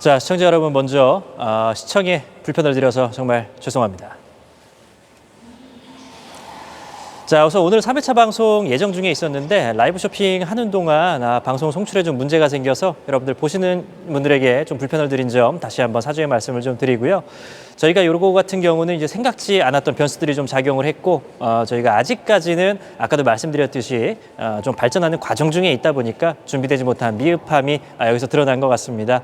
자, 시청자 여러분 먼저 아, 시청에 불편을 드려서 정말 죄송합니다. 자, 우선 오늘 3회차 방송 예정 중에 있었는데 라이브 쇼핑 하는 동안 아, 방송 송출에 좀 문제가 생겨서 여러분들 보시는 분들에게 좀 불편을 드린 점 다시 한번 사죄의 말씀을 좀 드리고요. 저희가 요거 같은 경우는 이제 생각지 않았던 변수들이 좀 작용을 했고 어, 저희가 아직까지는 아까도 말씀드렸듯이 어, 좀 발전하는 과정 중에 있다 보니까 준비되지 못한 미흡함이 아, 여기서 드러난 것 같습니다.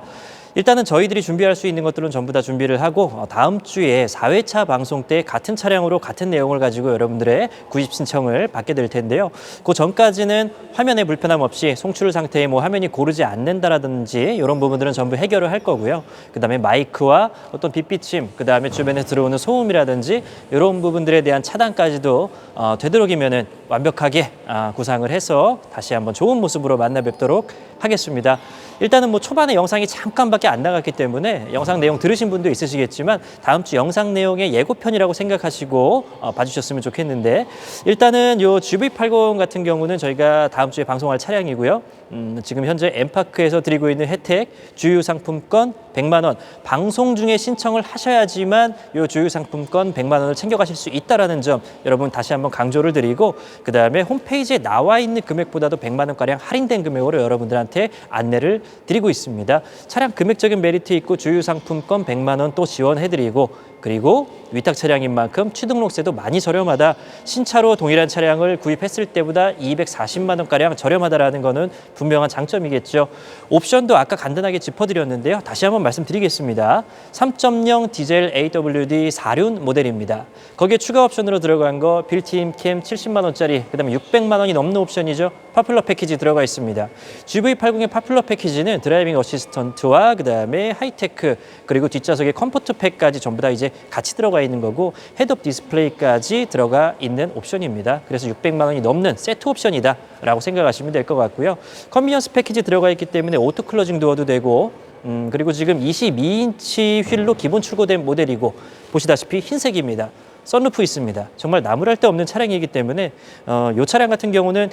일단은 저희들이 준비할 수 있는 것들은 전부 다 준비를 하고 어, 다음 주에 4회차 방송 때 같은 차량으로 같은 내용을 가지고 여러분들의 구입 신청을 받게 될 텐데요. 그 전까지는 화면에 불편함 없이 송출 상태에 뭐 화면이 고르지 않는다라든지 이런 부분들은 전부 해결을 할 거고요. 그다음에 마이크와 어떤 빛비침, 그다음에 주변에 들어오는 소음이라든지 이런 부분들에 대한 차단까지도 어, 되도록이면은 완벽하게 아, 구상을 해서 다시 한번 좋은 모습으로 만나 뵙도록 하겠습니다. 일단은 뭐 초반에 영상이 잠깐밖에 안 나갔기 때문에 영상 내용 들으신 분도 있으시겠지만 다음 주 영상 내용의 예고편이라고 생각하시고 어, 봐주셨으면 좋겠는데 일단은 요 GV80 같은 경우는 저희가 다음 주에 방송할 차량이고요. 음, 지금 현재 엠파크에서 드리고 있는 혜택 주유 상품권 100만 원 방송 중에 신청을 하셔야지만 요 주유 상품권 100만 원을 챙겨가실 수 있다라는 점 여러분 다시 한번 강조를 드리고 그 다음에 홈페이지에 나와 있는 금액보다도 100만 원 가량 할인된 금액으로 여러분들한테 안내를 드리고 있습니다. 차량 금액적인 메리트 있고 주유 상품권 100만 원 또 지원해드리고 그리고 위탁 차량인 만큼 취등록세도 많이 저렴하다. 신차로 동일한 차량을 구입했을 때보다 240만 원가량 저렴하다라는 거는 분명한 장점이겠죠. 옵션도 아까 간단하게 짚어드렸는데요. 다시 한번 말씀드리겠습니다. 3.0 디젤 AWD 4륜 모델입니다. 거기에 추가 옵션으로 들어간 거 빌트인 캠 70만 원짜리, 그다음에 600만 원이 넘는 옵션이죠. 파퓰러 패키지 들어가 있습니다. GV80의 파퓰러 패키지는 드라이빙 어시스턴트와 그다음에 하이테크 그리고 뒷좌석에 컴포트 팩까지 전부 다 이제 같이 들어가 있는 거고 헤드업 디스플레이까지 들어가 있는 옵션입니다. 그래서 600만 원이 넘는 세트 옵션이다라고 생각하시면 될 것 같고요. 컨비니언스 패키지 들어가 있기 때문에 오토 클로징 도어도 되고 음, 그리고 지금 22인치 휠로 기본 출고된 모델이고 보시다시피 흰색입니다. 썬루프 있습니다. 정말 나무랄 데 없는 차량이기 때문에 어, 이 차량 같은 경우는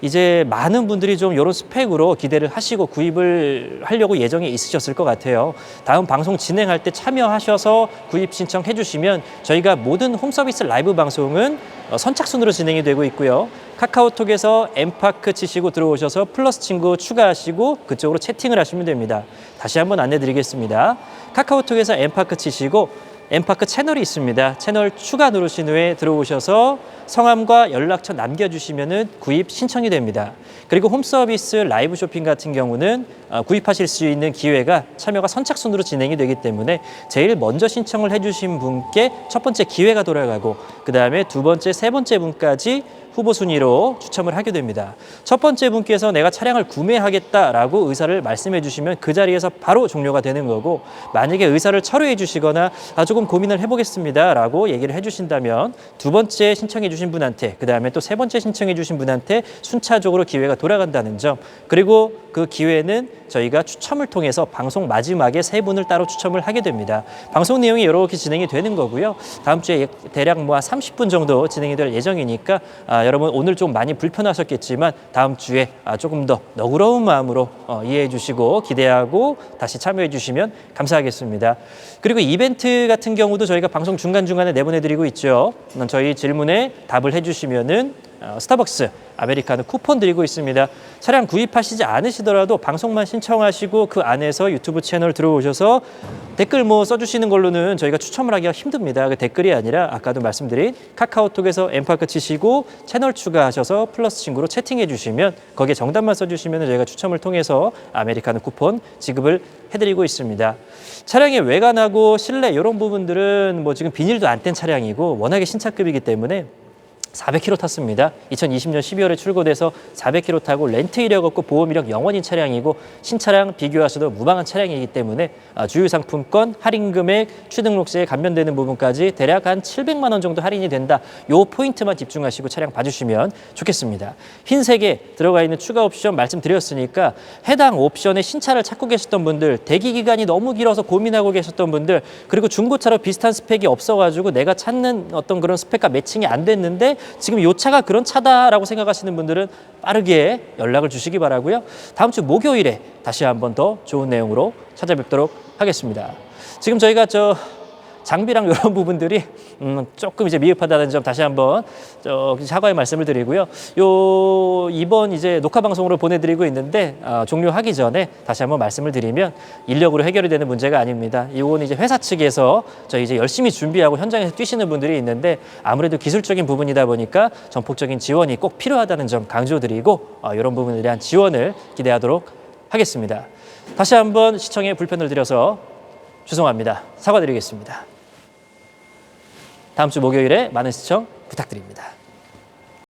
이제 많은 분들이 좀 이런 스펙으로 기대를 하시고 구입을 하려고 예정이 있으셨을 것 같아요. 다음 방송 진행할 때 참여하셔서 구입 신청해 주시면 저희가 모든 홈서비스 라이브 방송은 어, 선착순으로 진행이 되고 있고요. 카카오톡에서 엠파크 치시고 들어오셔서 플러스 친구 추가하시고 그쪽으로 채팅을 하시면 됩니다. 다시 한번 안내 드리겠습니다. 카카오톡에서 엠파크 치시고 엠파크 채널이 있습니다. 채널 추가 누르신 후에 들어오셔서 성함과 연락처 남겨주시면 구입 신청이 됩니다. 그리고 홈서비스 라이브 쇼핑 같은 경우는 어, 구입하실 수 있는 기회가 참여가 선착순으로 진행이 되기 때문에 제일 먼저 신청을 해주신 분께 첫 번째 기회가 돌아가고 그 다음에 두 번째, 세 번째 분까지 후보 순위로 추첨을 하게 됩니다. 첫 번째 분께서 내가 차량을 구매하겠다라고 의사를 말씀해 주시면 그 자리에서 바로 종료가 되는 거고 만약에 의사를 철회해 주시거나 아, 조금 고민을 해보겠습니다라고 얘기를 해 주신다면 두 번째 신청해 주신 분한테 그 다음에 또 세 번째 신청해 주신 분한테 순차적으로 기회가 돌아간다는 점 그리고 그 기회는 저희가 추첨을 통해서 방송 마지막에 세 분을 따로 추첨을 하게 됩니다. 방송 내용이 이렇게 진행이 되는 거고요. 다음 주에 대략 뭐 한 30분 정도 진행이 될 예정이니까 아, 여러분 오늘 좀 많이 불편하셨겠지만 다음 주에 아, 조금 더 너그러운 마음으로 어, 이해해 주시고 기대하고 다시 참여해 주시면 감사하겠습니다. 그리고 이벤트 같은 경우도 저희가 방송 중간중간에 내보내드리고 있죠. 음, 저희 질문에 답을 해주시면은 어, 스타벅스 아메리카노 쿠폰 드리고 있습니다. 차량 구입하시지 않으시더라도 방송만 신청하시고 그 안에서 유튜브 채널 들어오셔서 댓글 뭐 써주시는 걸로는 저희가 추첨을 하기가 힘듭니다. 그 댓글이 아니라 아까도 말씀드린 카카오톡에서 엠파크 치시고 채널 추가하셔서 플러스 친구로 채팅해 주시면 거기에 정답만 써주시면 저희가 추첨을 통해서 아메리카노 쿠폰 지급을 해드리고 있습니다. 차량의 외관하고 실내 이런 부분들은 뭐 지금 비닐도 안 뗀 차량이고 워낙에 신차급이기 때문에 400km 탔습니다. 2020년 12월에 출고돼서 400km 타고 렌트 이력 없고 보험 이력 영원인 차량이고 신차량 비교하셔도 무방한 차량이기 때문에 아, 주유 상품권 할인 금액 취등록세에 감면되는 부분까지 대략 한 700만 원 정도 할인이 된다. 요 포인트만 집중하시고 차량 봐주시면 좋겠습니다. 흰색에 들어가 있는 추가 옵션 말씀드렸으니까 해당 옵션의 신차를 찾고 계셨던 분들 대기 기간이 너무 길어서 고민하고 계셨던 분들 그리고 중고차로 비슷한 스펙이 없어가지고 내가 찾는 어떤 그런 스펙과 매칭이 안 됐는데 지금 요 차가 그런 차다라고 생각하시는 분들은 빠르게 연락을 주시기 바라고요. 다음 주 목요일에 다시 한번 더 좋은 내용으로 찾아뵙도록 하겠습니다. 지금 저희가 저 장비랑 이런 부분들이 음, 조금 이제 미흡하다는 점 다시 한번 저 사과의 말씀을 드리고요. 요 이번 이제 녹화 방송으로 보내드리고 있는데 아, 종료하기 전에 다시 한번 말씀을 드리면 인력으로 해결이 되는 문제가 아닙니다. 이건 이제 회사 측에서 저희 이제 열심히 준비하고 현장에서 뛰시는 분들이 있는데 아무래도 기술적인 부분이다 보니까 전폭적인 지원이 꼭 필요하다는 점 강조드리고 어, 이런 부분에 대한 지원을 기대하도록 하겠습니다. 다시 한번 시청에 불편을 드려서 죄송합니다. 사과드리겠습니다. 다음 주 목요일에 많은 시청 부탁드립니다.